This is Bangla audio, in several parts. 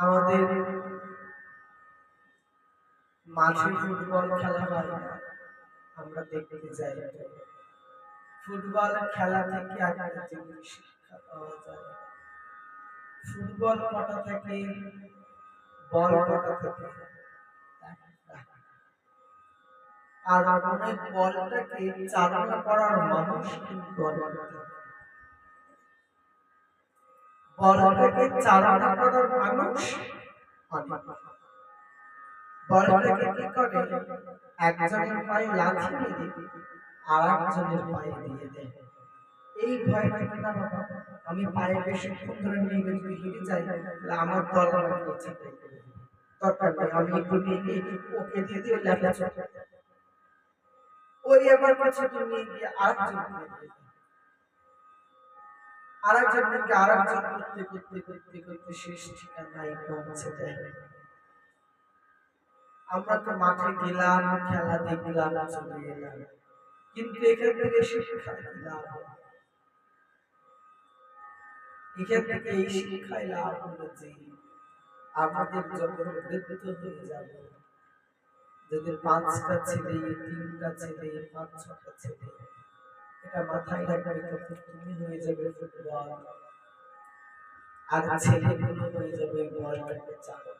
আমাদের মাঠে ফুটবল খেলা হয় না, আমরা দেখতে যাই। ফুটবল খেলা থেকে একটা জিনিস শিক্ষা পাওয়া যায় ফুটবল কটা থেকে, বল কটা থেকে? আর আমাদের বলটাকে চালনা করার মানুষ কিন্তু বলটাকে চালনা করার মানুষ বলটাকে কি করে? একজনের পায়ে লাথি মেরে আর একজনের পায়ে দিয়ে দেয়। এই ভয়টা কি না বাবা? আমি পায়ে বেশিক্ষণ ধরে নিয়ে গিয়ে যদি হেঁটে যাই তাহলে আমার দল আমাকে ছাড়াই করে দিবে। দরকার নেই, আমি একটু নিয়ে ওকে দিয়ে দিয়ে লেখা ওই আবার কিছুদিন নিয়ে গিয়ে আরেকজন আরেকজনকে আরেকজন করতে করতে করতে করতে শেষ ঠিকানায় পৌঁছে দেয়। আমরা তো মাঠে গেলাম, খেলা দেখলাম চলে এলাম। কিন্তু এখান থেকে শিক্ষা এখান থেকে এই শিক্ষায় লাভ হলো যে, আমাদের যখন মৃত্যু হয়ে যাবে, যদি পাঁচটা ছেলে, তিনটা ছেলে, পাঁচ ছটা ছেলে, এটা মাথায় রাখবে তখন তুমি হয়ে যাবে ফুটবল। আর ছেলেগুলো হয়ে যাবে জন্য সময়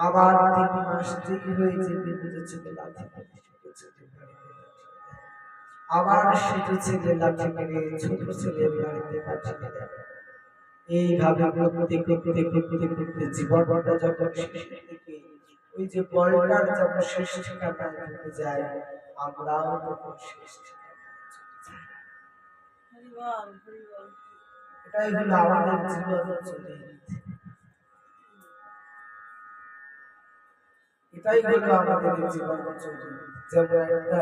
আবার তিন মাস দেরি হয়ে যাবে মেজো ছেলে ছেলে দেয়। আবার ছোট ছেলে লাঠি মেরে ছোট ছেলের বাড়িতে পাঠিয়ে দেয় এইভাবে করতে করতে করতে করতে জীবনটা যখন শেষের দিকে ওই যে বলটার যখন শেষ ঠিকানায় ঢুকে যায় আমরাও তখন শেষ এটাই হলো আমাদের জীবন চলে এটাই হলো আমাদের জীবন যেমন একটা